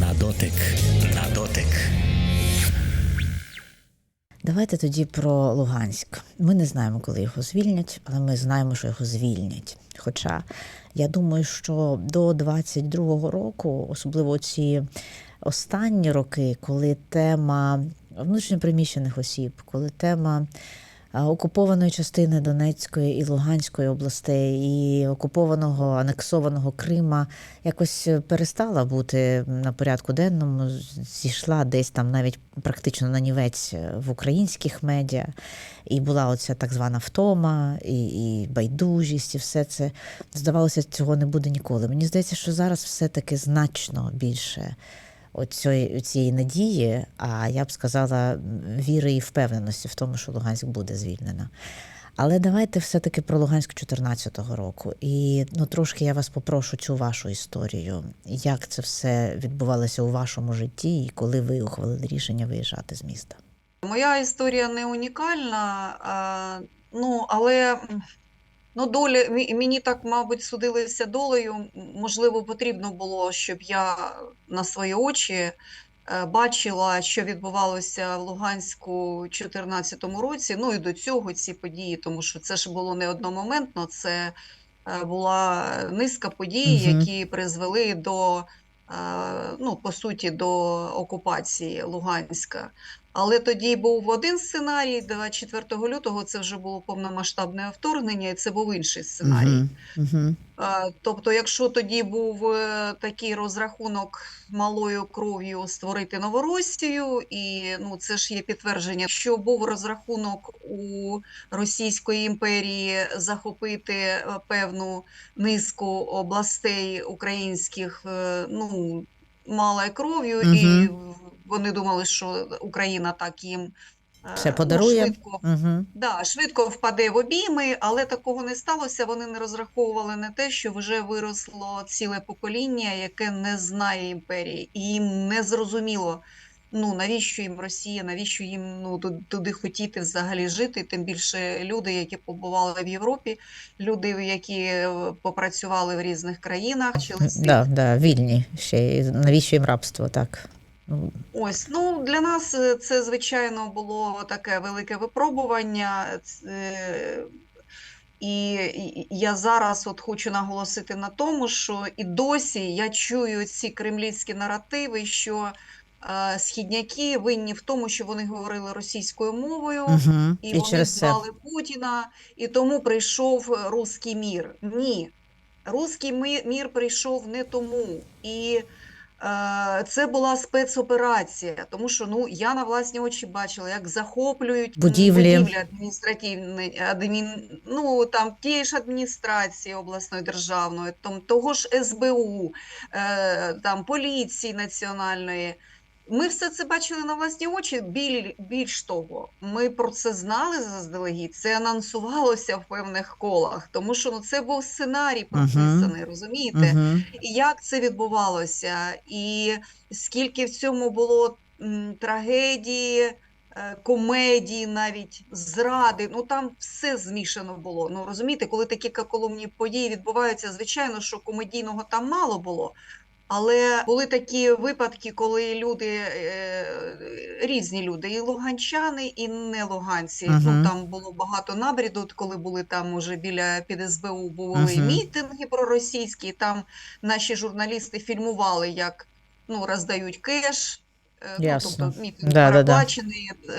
На дотик, на дотик. Давайте тоді про Луганськ. Ми не знаємо, коли його звільнять, але ми знаємо, що його звільнять. Хоча я думаю, що до 22-го року, особливо ці останні роки, коли тема внутрішньопереміщених осіб, коли тема окупованої частини Донецької і Луганської областей, і окупованого анексованого Крима якось перестала бути на порядку денному, зійшла десь там навіть практично на нівець в українських медіа, і була оця так звана втома, і, і байдужість, і все це здавалося, цього не буде ніколи. Мені здається, що зараз все-таки значно більше оцієї, цієї надії, а я б сказала, віри і впевненості в тому, що Луганськ буде звільнено. Але давайте все-таки про Луганськ 2014 року. І ну, трошки я вас попрошу цю вашу історію. Як це все відбувалося у вашому житті, і коли ви ухвалили рішення виїжджати з міста? Моя історія не унікальна, ну, але ну, доля, мі- мені так, мабуть, судилися долею. Можливо, потрібно було, щоб я на свої очі е, бачила, що відбувалося в Луганську у 2014 році. Ну і до цього ці події, тому що це ж було не одномоментно, це е, була низка подій, Мгм. які призвели до, е, ну, по суті, до окупації Луганська. Але тоді був один сценарій, 24 лютого це вже було повномасштабне вторгнення, і це був інший сценарій. Угу. Угу. А, Тобто, якщо тоді був е, такий розрахунок малою кров'ю створити Новоросію, і ну це ж є підтвердження, що був розрахунок у Російської імперії захопити е, певну низку областей українських, е, ну малою кров'ю, і Мгм. Вони думали, що Україна так їм е, Все ну, подарує. швидко Угу. Да, швидко впаде в обійми, але такого не сталося. Вони не розраховували на те, що вже виросло ціле покоління, яке не знає імперії, і їм не зрозуміло, ну навіщо їм Росія, навіщо їм ну туди хотіти взагалі жити. Тим більше люди, які побували в Європі, люди, які е, попрацювали в різних країнах, світ. Да, да, вільні ще навіщо їм рабство, так. Ну, Ось, ну для нас е, це, звичайно, було таке велике випробування. Це, І я зараз от хочу наголосити на тому, що і досі я чую ці кремлівські наративи, що е, східняки винні в тому, що вони говорили російською мовою, угу. і, І, вони через це. звали Путіна, і тому прийшов руський мір. Ні, руський мір прийшов не тому. І е, це була спецоперація, тому що ну я на власні очі бачила, як захоплюють Будівлі. будівлі адміністративні, адмін, ну там тієї ж адміністрації обласної державної, там того ж СБУ, е, там поліції національної. Ми все це бачили на власні очі. Біль, більш того, ми про це знали заздалегідь. Це анонсувалося в певних колах, тому що ну це був сценарій прописаний, розумієте? Угу. І як це відбувалося, і скільки в цьому було м, трагедії, е, комедії, навіть зради. Ну там все змішано було. Ну розумієте, коли такі каколомні події відбуваються, звичайно, що комедійного там мало було. Але були такі випадки, коли люди е, різні люди, і луганчани, і не луганці. Мгм. Ну там було багато набріду, коли були там уже біля під СБУ були Мгм. мітинги проросійські. Там наші журналісти фільмували, як ну роздають кеш. Е, Ну, тобто мітинг Да, да, да.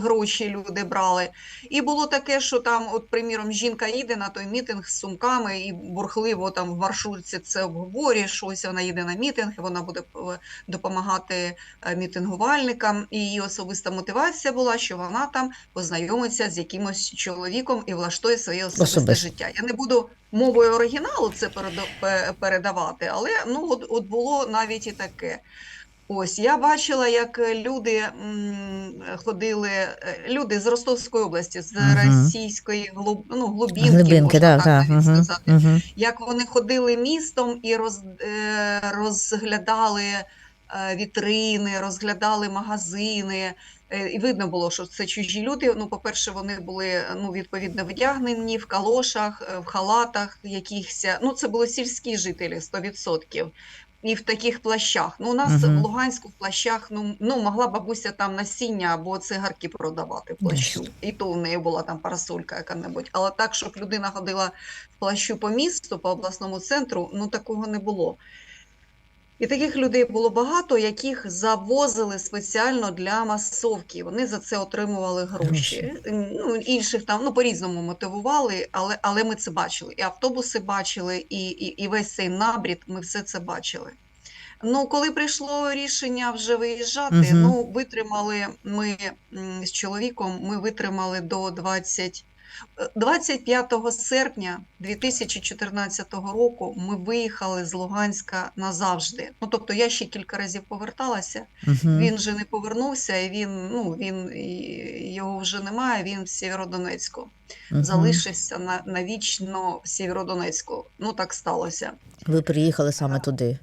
гроші люди брали. І було таке, що там, от, приміром, жінка їде на той мітинг з сумками і бурхливо там в маршрутці це обговорює щось. Вона їде на мітинг, і вона буде е, допомагати е, мітингувальникам. І її особиста мотивація була, що вона там познайомиться з якимось чоловіком і влаштує своє особисте Особисто. життя. Я не буду мовою оригіналу це переда- передавати, але ну от, от було навіть і таке. Ось я бачила, як люди м, ходили, е, люди з Ростовської області, з Мгм. російської глуб, ну, глубінки, Глибинки, можна да, так да. Угу. сказати Угу. як вони ходили містом і роз, е, розглядали е, вітрини, розглядали магазини. Е, І видно було, що це чужі люди. Ну, по-перше, вони були ну, відповідно вдягнені в калошах, е, в халатах якихось. Ну, це були сільські жителі 100%. І в таких плащах. Ну, у нас угу. в Луганську в плащах ну, ну, могла бабуся там насіння або цигарки продавати в плащу. І то в неї була там парасолька яка-небудь. Але так, щоб людина ходила в плащу по місту, по обласному центру, ну такого не було. І таких людей було багато, яких завозили спеціально для масовки. Вони за це отримували гроші. Ну, інших там ну, по-різному мотивували, але, але ми це бачили. І автобуси бачили, і, і, і весь цей набрід, ми все це бачили. Ну, коли прийшло рішення вже виїжджати, Мгм. ну, витримали ми з чоловіком, ми витримали до 20, е, 25 серпня 2014 року ми виїхали з Луганська назавжди. Ну, тобто я ще кілька разів поверталася, Мгм. він же не повернувся, і він, ну, він, його вже немає, він в Сєвєродонецьку. Мгм. Залишився на, навічно в Сєвєродонецьку. Ну, так сталося. Ви приїхали саме туди,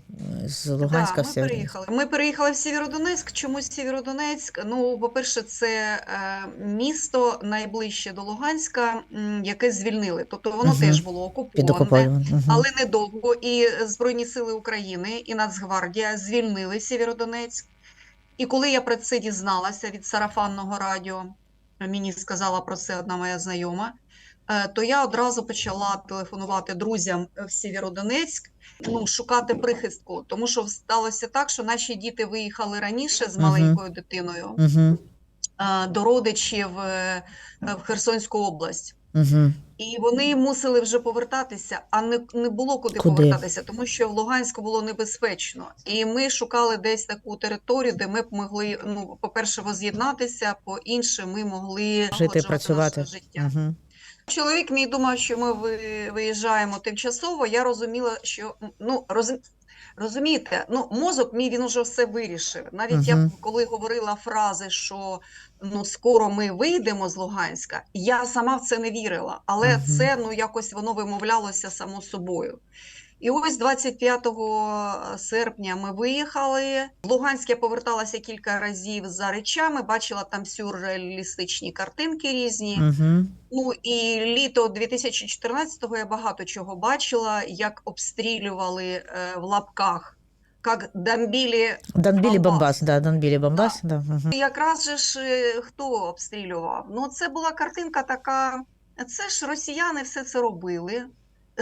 з Луганська Да, в ми переїхали. Ми переїхали в Сєвєродонецьк. Чомусь Сєвєродонецьк? Ну, по-перше, це е, місто найближче до Луганська, яке звільнили. Тобто воно Мгм. теж було окуповане. Мгм. але недовго. І Збройні сили України, і Нацгвардія звільнили Сєвєродонецьк. І коли я про це дізналася від сарафанного радіо, мені сказала про це одна моя знайома, е, то я одразу почала телефонувати друзям в Сєвєродонецьк, ну, шукати прихистку, тому що сталося так, що наші діти виїхали раніше з маленькою дитиною Мгм. е, до родичів е, в Херсонську область. Мгм. І вони мусили вже повертатися, а не, не було куди, Куди? повертатися, тому що в Луганську було небезпечно. І ми шукали десь таку територію, де ми б могли, ну, по-перше, воз'єднатися, по-інше, ми могли Жити, працювати. наше життя. Мгм. Чоловік мій думав, що ми виїжджаємо тимчасово. Я розуміла, що ну роз... розумієте, ну мозок мій він уже все вирішив. Навіть я коли говорила фрази, що ну скоро ми вийдемо з Луганська, я сама в це не вірила, але Мгм. це ну якось воно вимовлялося само собою. І ось 25 серпня ми виїхали. В Луганськ я поверталася кілька разів за речами, бачила там сюрреалістичні картинки різні. Мгм. Ну і літо 2014-го я багато чого бачила, як обстрілювали е, в лапках, як дамбілі. Данбілі Бомбас. Да, Данбілі Бомбас, да. Мгм. Якраз же ж е, хто обстрілював? Ну, це була картинка така. Це ж росіяни все це робили.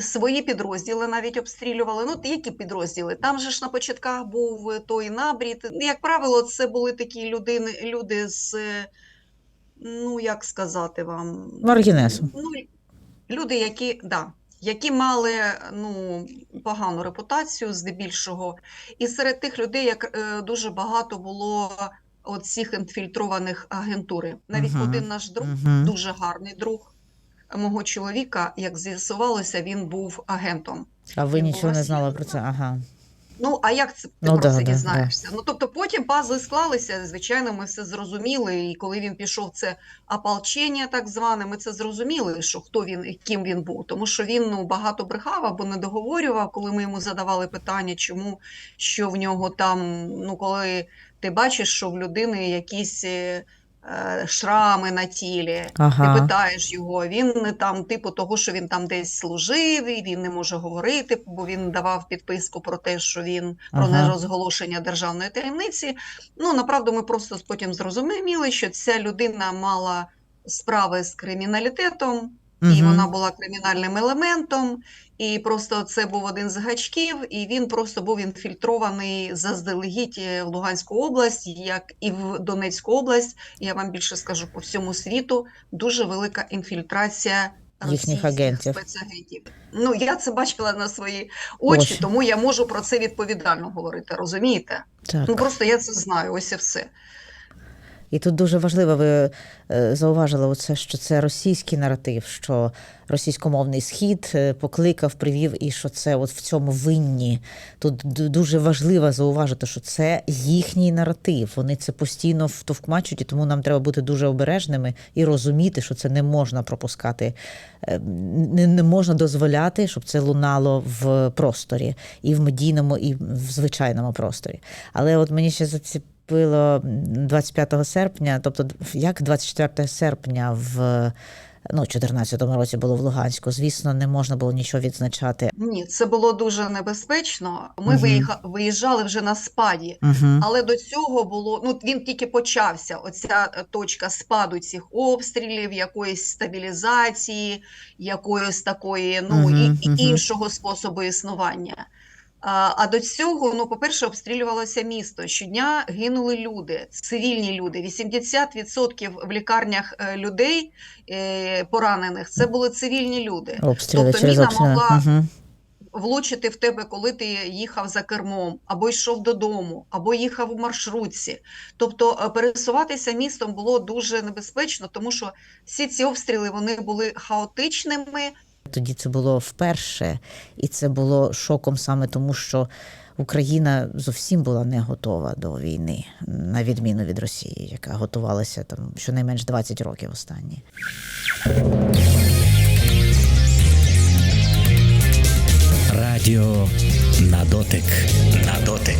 Свої підрозділи навіть обстрілювали. Ну, які підрозділи? Там же ж на початках був той набрід. Як правило, це були такі людини, люди з, ну як сказати вам, Маргінесом. Ну, люди, які, да, які мали ну, погану репутацію здебільшого. І серед тих людей як, е, дуже багато було от цих інфільтрованих агентури. Навіть Мгм. один наш друг, Мгм. дуже гарний друг мого чоловіка, як з'ясувалося, він був агентом. А ви Він нічого не знали про це? Ага. Ну, а як це ти Ну, про да, це да, дізнаєшся? Ну, тобто потім пазли склалися, звичайно, ми все зрозуміли. І коли він пішов, це ополчення так зване, ми це зрозуміли, що хто він і ким він був. Тому що він ну, багато брехав або не договорював, коли ми йому задавали питання, чому, що в нього там, ну, коли ти бачиш, що в людини якісь. Е, Шрами на тілі, Ага. ти питаєш його, він не там, типу того, що він там десь служив, і він не може говорити, бо він давав підписку про те, що він про Ага. нерозголошення державної таємниці. Ну, направду, ми просто потім зрозуміли, що ця людина мала справи з криміналітетом, і вона була кримінальним елементом, і просто це був один з гачків, і він просто був інфільтрований заздалегідь в Луганську область, як і в Донецьку область. Я вам більше скажу по всьому світу. Дуже велика інфільтрація. Їхніх агентів. спецагентів. Ну я це бачила на свої очі, Очі. тому я можу про це відповідально говорити. Розумієте? Так. Ну просто я це знаю. Ось і все. І тут дуже важливо, ви е, зауважили оце, що це російський наратив, що російськомовний схід е, покликав, привів, і що це от в цьому винні. Тут дуже важливо зауважити, що це їхній наратив. Вони це постійно втовкмачують, і тому нам треба бути дуже обережними і розуміти, що це не можна пропускати, е, не, можна дозволяти, щоб це лунало в просторі, і в медійному, і в звичайному просторі. Але от мені ще заціп зачепило 25 серпня, тобто як 24 серпня в Ну, у 14-му році було в Луганську. Звісно, не можна було нічого відзначати. Ні, це було дуже небезпечно. Ми виїха- виїжджали вже на спаді. Угу. Але до цього було ну він тільки почався. Оця е, точка спаду цих обстрілів, якоїсь стабілізації, якоїсь такої, ну Мгм, і, і іншого способу існування. А, до цього, ну, по-перше, обстрілювалося місто. Щодня гинули люди, цивільні люди. 80% в лікарнях е, людей е, поранених це були цивільні люди. Обстріли Тобто через міна могла Угу. влучити в тебе, коли ти їхав за кермом, або йшов додому, або їхав у маршрутці. Тобто е, пересуватися містом було дуже небезпечно, тому що всі ці обстріли вони були хаотичними. Тоді це було вперше, і це було шоком саме тому, що Україна зовсім була не готова до війни, на відміну від Росії, яка готувалася там щонайменш 20 років останні. Радіо на дотик. На дотик.